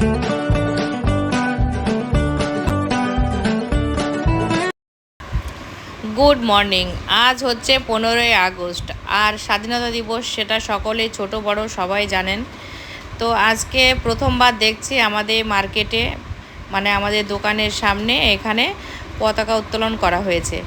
Good morning আজ হচ্ছে পনেরোই আগস্ট আর স্বাধীনতা দিবস সেটা সকলেই ছোট বড় সবাই জানেন। তো আজকে প্রথমবার দেখছি আমাদের মার্কেটে মানে আমাদের দোকানের সামনে এখানে পতাকা উত্তোলন করা হয়েছে।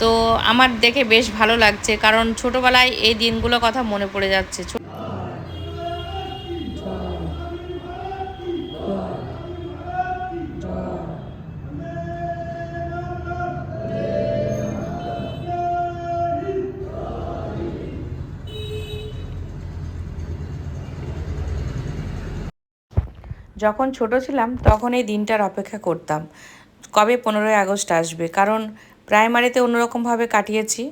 তো আমার দেখে বেশ ভালো লাগছে কারণ ছোটোবেলায় এই দিনগুলো কথা মনে পড়ে যাচ্ছে। যখন ছোট ছিলাম, তখন এই দিনটার অপেক্ষা করতাম। কবে পনেরোই আগস্ট আসবে? কারণ প্রাইমারিতে অন্যরকমভাবে কাটিয়েছি।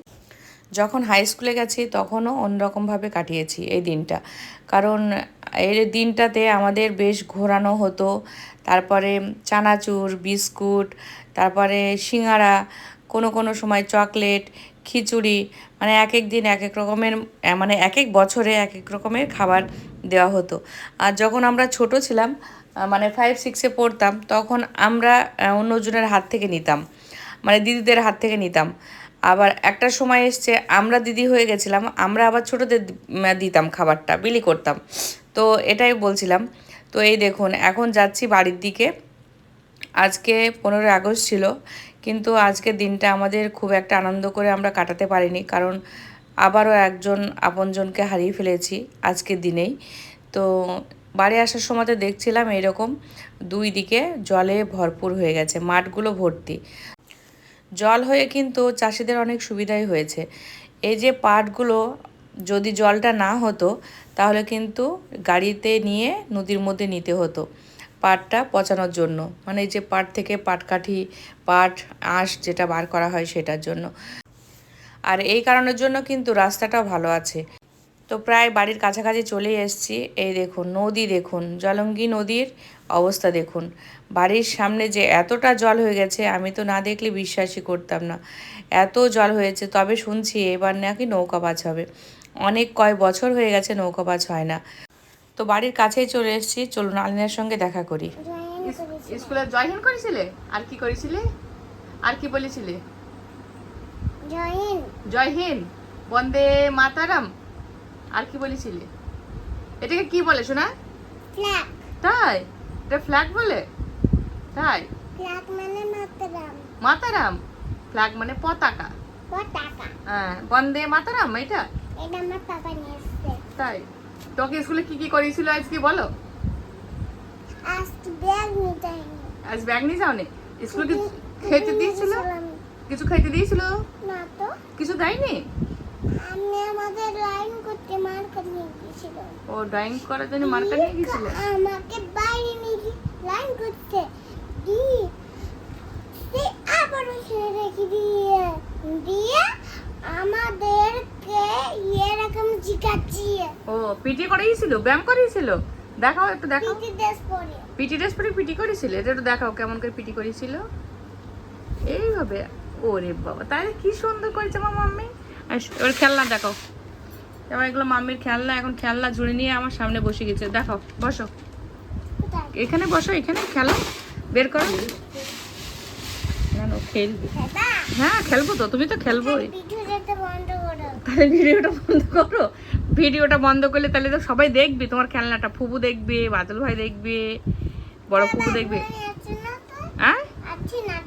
যখন হাই স্কুলে গেছি, তখনও অন্যরকমভাবে কাটিয়েছি এই দিনটা। কারণ এই দিনটাতে আমাদের বেশ ঘোরানো হতো। তারপরে চানাচুর, বিস্কুট, তারপরে সিঙ্গারা, কোনো কোনো সময় চকলেট, খিচুড়ি মানে এক এক দিন এক এক রকমের মানে এক এক বছরে এক এক রকমের খাবার দেওয়া হতো। আর যখন আমরা ছোট ছিলাম মানে ফাইভ সিক্সে পড়তাম, তখন আমরা অন্যজনের হাত থেকে নিতাম। মানে দিদিদের হাত থেকে নিতাম। আবার একটা সময় এসছে, আমরা দিদি হয়ে গেছিলাম, আমরা আবার ছোটোদের দিতাম খাবারটা, বিলি করতাম। তো এটাই বলছিলাম। তো এই দেখুন, এখন যাচ্ছি বাড়ির দিকে। আজকে পনেরোই আগস্ট ছিল, কিন্তু আজকের দিনটা আমাদের খুব একটা আনন্দ করে আমরা কাটাতে পারিনি, কারণ আবারও একজন আপনজনকে হারিয়ে ফেলেছি আজকের দিনেই। তো বাড়ি আসার সময়তে দেখছিলাম এরকম দুই দিকে জলে ভরপুর হয়ে গেছে, মাঠগুলো ভর্তি। জল হয়ে কিন্তু চাষিদের অনেক সুবিধাই হয়েছে। এই যে পাটগুলো যদি জলটা না হতো, তাহলে কিন্তু গাড়িতে নিয়ে নদীর মধ্যে নিতে হতো পাটটা পচানোর জন্য। মানে এই যে পাট থেকে পাটকাঠি, পাট, আঁশ যেটা বার করা হয় সেটার জন্য। আর এই কারণের জন্য কিন্তু রাস্তাটা ভালো আছে। তো প্রায় বাড়ির কাছাকাছি চলে এসেছি। এই দেখুন নদী দেখুন জলঙ্গি নদীর অবস্থা দেখুন। বাড়ির সামনে যে এতটা জল হয়ে গেছে আমি তো না দেখলে বিশ্বাসই করতাম না। এত জল হয়েছে তবে শুনছি এবার নাকি নৌকা বাজ হবে। অনেক কয় বছর হয়ে গেছে নৌকা বাজ হয় না। তো বাড়ির কাছেই চলে এসেছি। চলুন আলিনার সঙ্গে দেখা করি। স্কুলে জয় হিন্দ করেছিলে? আর কি করেছিলে? আর কি বলেছিলে? জয় হিন্দ। বন্দে মাতারাম। আর কি বলেছিলে? এটাকে কি বলে শোনা ফ্ল্যাগ তাই? এটা ফ্ল্যাগ বলে? তাই? ফ্ল্যাগ মানে মাতরাম। মাতারাম। ফ্ল্যাগ মানে পতাকা। পতাকা। হ্যাঁ বন্দে মাতারাম এটা? এটা আমার পাপা নিয়ে এসছে। তাই? তোকে স্কুলে কি কি করিয়েছিল আজকে বলো? আজ ব্যাগ নিতে আজ ব্যাগ নিয়ে যাও নি স্কুলে কি খেতে দিয়েছিল। কিছু খেতে দিয়েছিল? না তো। কিছু দেয়নি? আমি আমাদের লাইন করতে মার নিয়ে গেছিল ও ড্রয়িং করার জন্য মার্কার নিয়ে গেছিলে আমাকে বাইরে নিয়ে লাইন করতে দি সে আবারও ছেড়ে রেখে দিয়ে দিয়ে আমাদেরকে এরকম জিজ্ঞাসি ও পিটি করিয়েছিল? ব্যায়াম করিয়েছিল? দেখাও একটু দেখাও। পিটি ড্রেস পরে। পিটি ড্রেস পরে পিটি করেছিল এটা একটু দেখাও কেমন করে পিটি করেছিল এইভাবে ওরে বাবা তাই কি সুন্দর করেছে আমার মাম্মি? এবার খেলনা দেখাও। এবার এগুলো মাম্মির খেলনা এখন খেলনা ঝুড়ে নিয়ে আমার সামনে বসে গেছে। দেখাও বসো। এখানে বসো এখানে খেলো বের করো। খেলবে। হ্যাঁ খেলব তো তুমি তো খেলবোই। করো। তাহলে ভিডিওটা বন্ধ করো। ভিডিওটা বন্ধ করলে তাহলে তো সবাই দেখবে তোমার খেলনাটা। ফুবু দেখবে বাদল ভাই দেখবে বড় ফুবু দেখবে।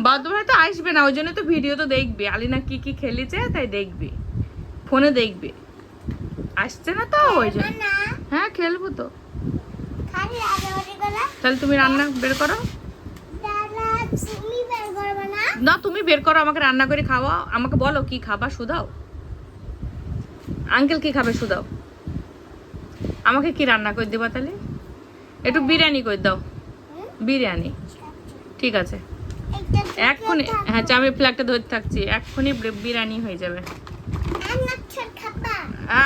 আছে না বাদল ভাই তো আসবে না ওই জন্য তো ভিডিও তো দেখবে। আলিনা কি কি খেলেছে তাই দেখবে। ফোনে দেখবে। আসছে না তো ওই জন্য। হ্যাঁ খেলব তো। তাহলে তুমি রান্না বের করো। না? তুমি বের করো আমাকে রান্না করে খাওয়া আমাকে বলো কি খাবা শুধাও। আঙ্কেল কি খাবে শুধাও। আমাকে কি রান্না করে দেবা তাহলে? একটু বিরিয়ানি করে দাও। বিরিয়ানি। ঠিক আছে। এক্ষুনি হ্যাঁ চা, আমি ফ্ল্যাগটা ধরে থাকছি। এক্ষুনি বিরিয়ানি হয়ে যাবে।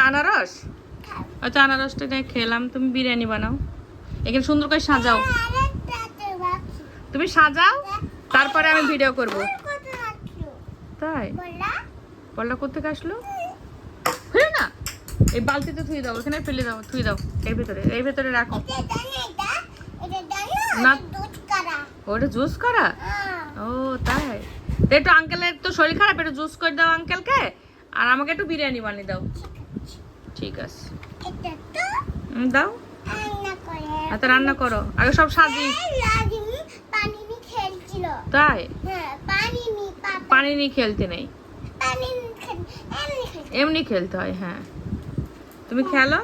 আনারস? আচ্ছা আনারসটা নিয়ে খেলাম। তুমি বিরিয়ানি বানাও। এখানে সুন্দর করে সাজাও। তুমি সাজাও তারপরে আমি ভিডিও করব। তাই? বলা পল্লা কোথেকে আসলো? হ্যাঁ না। এই বালতিতে থুই দাও ওখানে ফেলে দাও থুই দাও। এর ভেতরে এর ভেতরে রাখো। জানে ওটা জুস করা? হ্যাঁ। ও তাই? একটু আঙ্কেলের তো শরীর খারাপ একটু জুস করে দাও আঙ্কেলকে আর আমাকে একটু বিরিয়ানি বানিয়ে দাও। ঠিক আছে। দাও। এত রান্না করো। আগে সব সাজি। খেলছিল। তাই? হ্যাঁ পানি নিয়ে খেলতে নেই। এমনি খেলতে হয় হ্যাঁ। তুমি খেলো?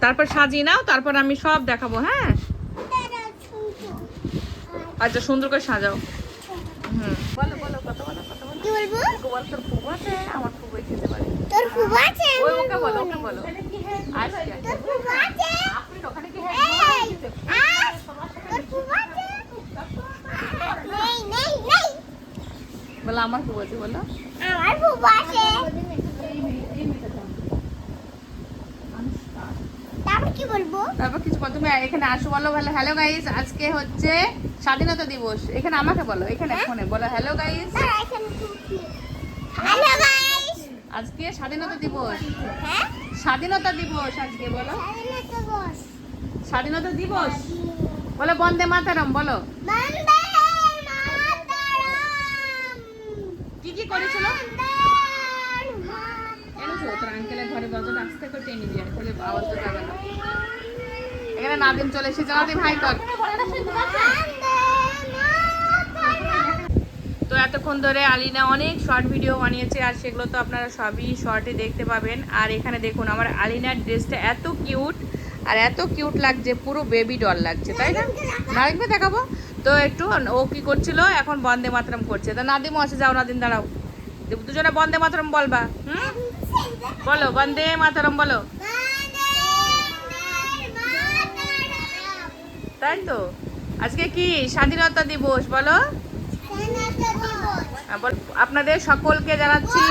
তারপর সাজিয়ে নাও তারপর আমি সব দেখাবো হ্যাঁ? আচ্ছা সুন্দর করে সাজাও। বলো বলো কত বলো কত বলো। কি বলব? বল তোর খুব আছে? আমার খুবই খেতে পারে। তোর খুব আছে? ওই ওকে বলো ওকে বলো। আজকে তোর খুব আছে? আপনি ওখানে কি এই তোর খুব আছে? নেই নেই নেই। বলো আমার খুব আছে বলো। আমার খুব আছে। তারপর কি বলব? তারপর কিছু বল তুমি এখানে আসো বলো ভালো হ্যালো গাইস আজকে হচ্ছে স্বাধীনতা দিবস এখানে আমাকে বলো এখানে ফোনে বলো হ্যালো গাইস হ্যালো গাইস আজকে স্বাধীনতা দিবস। হ্যাঁ? স্বাধীনতা দিবস আজকে বলো। স্বাধীনতা বস স্বাধীনতা দিবস? বলো বন্দে মাতারম বলো। বন্দে মাতরম। কি কি করেছিল? তোর আঙ্কেলের ঘরে দরজাটা আস্তে করে টেনে দিয়ে তাহলে আওয়াজ তো যাবে না। এখানে নাদিম চলে এসেছে। নাদিম হাই কর এতক্ষণ ধরে আলিনা অনেক শর্ট ভিডিও বানিয়েছে, আর সেগুলো তো আপনারা সবই শর্টে দেখতে পাবেন। আর এখানে দেখুন, আমার আলিনার ড্রেসটা এত কিউট আর এত কিউট লাগছে, পুরো বেবি ডল লাগছে, তাই না? নাদিমকে দেখাবো? তো একটু, ও কি করছিল, এখন বন্দে মাতরম করছে। তো নাদিমও আছে যাও নাদিম, দাঁড়াও। দুজনে বন্দে মাতরম বলবা, হুম? বলো, বন্দে মাতরম বলো। তাই তো? আজকে কি? স্বাধীনতা দিবস, বল- আপনাদের সকলকে জানাচ্ছি।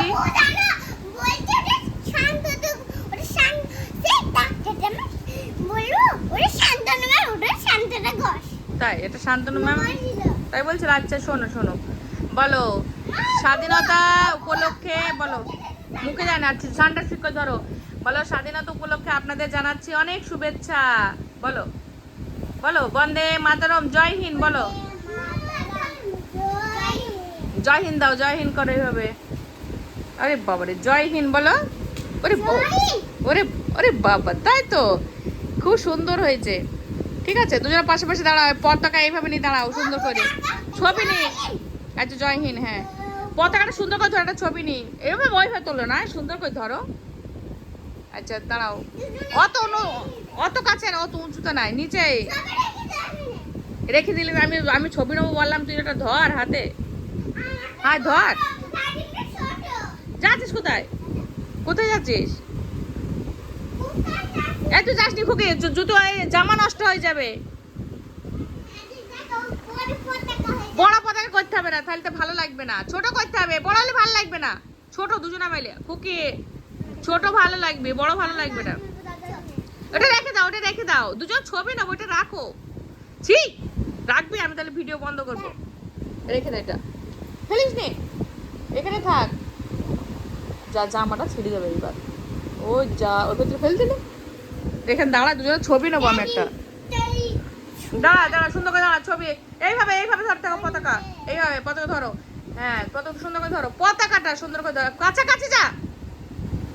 তাই এটা শান্তনু ম্যাম? তাই বলছিল আচ্ছা শোনো শোনো। বলো স্বাধীনতা উপলক্ষে বলো মুখে যায় না আচ্ছা সানটা ধরো। বলো স্বাধীনতা উপলক্ষে আপনাদের জানাচ্ছি অনেক শুভেচ্ছা। বলো বলো বন্দে মাতরম জয় হিন্দ বলো। জয় হিন্দ দাও, জয় হিন্দ করো এইভাবে। আরে বাবারে, জয় হিন্দ বলো। ওরে ওরে ওরে বাবা, তাই তো। খুব সুন্দর হয়েছে। ঠিক আছে, দুজনে পাশাপাশি দাঁড়াও, পতাকা এইভাবে নিয়ে দাঁড়াও, সুন্দর করে। ছবি নি। আচ্ছা জয় হিন্দ হ্যাঁ। পতাকাটা সুন্দর করে ধরো, একটা ছবি নি। এইভাবে ওইভাবে তোলো না, সুন্দর করে ধরো। আচ্ছা দাঁড়াও। অত অত কাছে অত উঁচুতে নাই নিচে রেখে দিলে আমি আমি ছবি নেব বললাম, তুই এটা ধর হাতে। হ্যাঁ ধর। যাচ্ছিস কোথায়? কোথায় যাচ্ছিস? এই তুই যাসনি খুকি জুতো জামা নষ্ট হয়ে যাবে। বড় পতাকা করতে হবে না, তাহলে তো ভালো লাগবে না। ছোট করতে হবে, বড় হলে ভালো লাগবে না। ছোট, দুজনা মিলে। খুকি, ছোট ভালো লাগবে, বড় ভালো লাগবে না। ওটা রেখে দাও, ওটা রেখে দাও। দুজন ছবি না ওটা রাখো। ছি, রাখবি, আমি তাহলে ভিডিও বন্ধ করব। রেখে দে এটা। ফেলিস নে। এখানে থাক। যা জামাটা ছিঁড়ে যাবে এবার। ও যা, ওর ভেতরে ফেল দিলে এখানে দাঁড়া দুজনে ছবি নেব আমি একটা। দাঁড়া দাঁড়া, সুন্দর করে দাঁড়া, ছবি। এইভাবে এইভাবে ধরতে হবে পতাকা। এইভাবে, পতাকা ধরো। হ্যাঁ পতাকা সুন্দর করে ধরো। পতাকাটা সুন্দর করে ধরো। কাছাকাছি যা।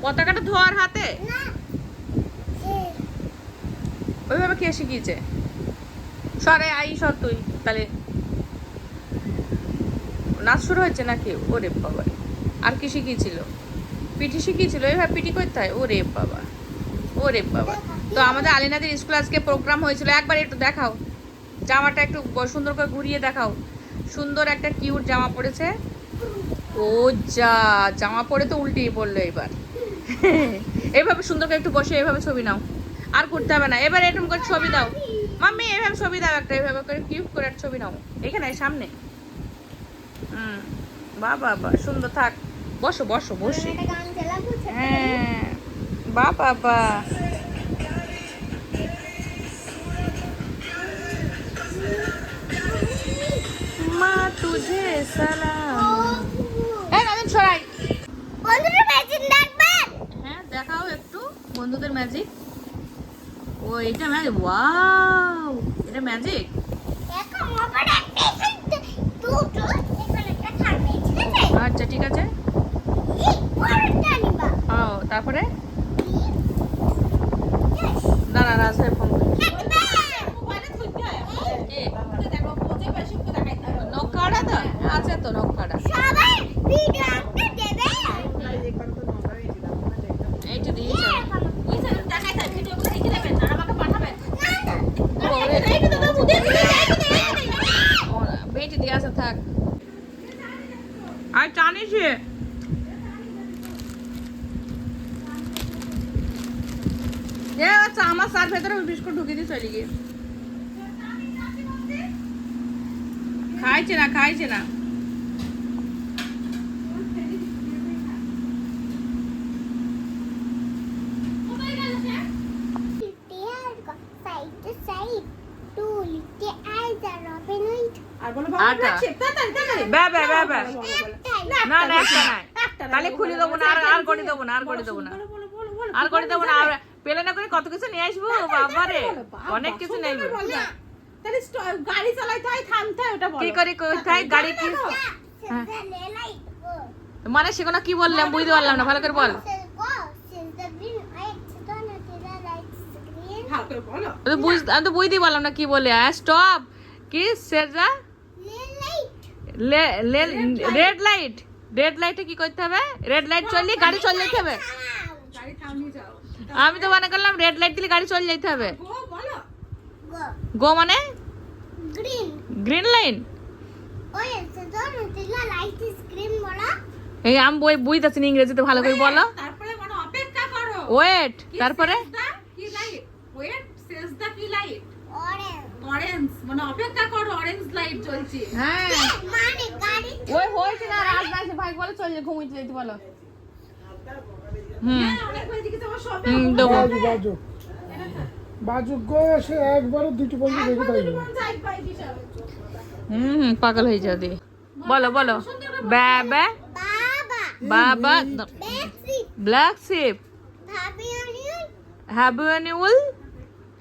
পতাকাটা ধোয়ার হাতে। ওইভাবে কে শিখিয়েছে? সরে, আই, সর তুই। তাহলে নাচ শুরু হয়েছে নাকি? ওরে বাবা। আর কি শিখিয়েছিল? পিটি শিখিয়েছিল? এভাবে পিটি করতে হয়? ওরে বাবা। ওরে বাবা। তো আমাদের আলিনাদের স্কুল আজকে প্রোগ্রাম হয়েছিল। একবার একটু দেখাও। জামাটা একটু সুন্দর করে ঘুরিয়ে দেখাও। সুন্দর একটা কিউট জামা পড়েছে। ও যা, জামা পরে তো উল্টেই পড়ল এবার। এভাবে সুন্দর করে একটু বসে, এভাবে ছবি নাও। আর করতে হবে না। এবার এরকম করে ছবি দাও। মাম্মি, এভাবে ছবি দাও একটা, এভাবে করে কিউট করে ছবি নাও। এখানে, সামনে। হুম। বাহ বাহ সুন্দর থাক। বসো বসো বসে। হ্যাঁ। বা বাবা মা তুঝে সালাম। এই নদীন বন্ধুরা ম্যাজিক দেখবেন? হ্যাঁ দেখাও একটু। বন্ধুদের ম্যাজিক। ও এটা ম্যাজিক। ওয়াও এটা ম্যাজিক? মোবাইল একটি আচ্ছা ঠিক আছে। ও তারপরে. দাঁড়া রাজভাই ফোন করি একবার। নখ কাটা তো আছে তো নখ কাটা সবাই ভিডিও একটা দেবে এইটা দিয়েছে বেটি দিয়ে আসে থাক আর জানিস এ আচ্ছা আমার সার ভেতরে বিস্কুট ঢুকিয়ে দিয়ে চলে গিয়ে। খাইছে না খাইছে না। তাহলে খুলে দেবো না আর আর করে দেবো না আর করে দেবো না। আর করে দেবো না আর পেলে না করে কত কিছু নিয়ে আসব? বাবারে অনেক কিছু নেই তাহলে গাড়ি চালাইতে হয় থামতে হয় ওটা বলো। কি করে কোথায় গাড়ি কি. মানে সেগুলো কি বললাম? বুঝতে পারলাম না ভালো করে বল। আমি তো বুঝ আমি তো বুঝতেই পারলাম না কি বলে। স্টপ কি light. রেড লাইট রেড লাইটে কি করতে হবে? রেড লাইট চললে গাড়ি চলে যেতে হবে। গাড়ি থামিয়ে যাও। আমি তো মনে করলাম রেড লাইট দিলে গাড়ি চলে যেতে হবে. গো মানে? Green line. এই আমি বই বুঝতেছি না ইংরেজিতে ভালো করে বলো। মানে অপেক্ষা করো। ওয়েট তারপরে? says the কি light wait says light orange মানে অপেক্ষা করো অরেঞ্জ লাইট জ্বলছে। হ্যাঁ। মানে গাড়ি ওই হয়েছে না রাজ না ভাই বলে চল ঘুমিয়ে যেতে বলো। হুম। হ্যাঁ দেবো। বাজু বাজু সে একবারও দুটো পর্যন্ত দেখে থাকবে যাই পাই বিশাল। হুম হুম পাগল হয়ে দি বলো বলো। বাবা। বাবা black sheep any wool.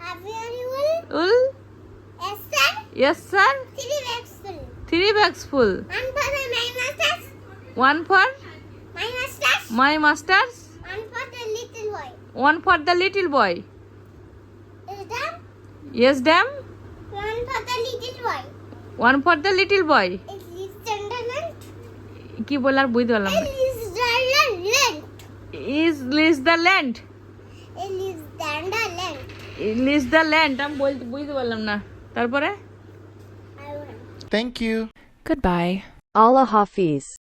Onion wool. এসেন yes sir three bags full three bags full one for my Masters one for my masters my masters one for the little boy one for the little boy এটা yes dame one for the little boy one for the little boy is লিস জান্ডারল্যান্ড কি বলে আর বুঝতে পারলাম না লিস জান্ডারল্যান্ড is lease the land lease জান্ডারল্যান্ড lease the land আমি বলতে বুঝতে পারলাম না তারপরে I want Thank you. Goodbye. Allah Hafiz.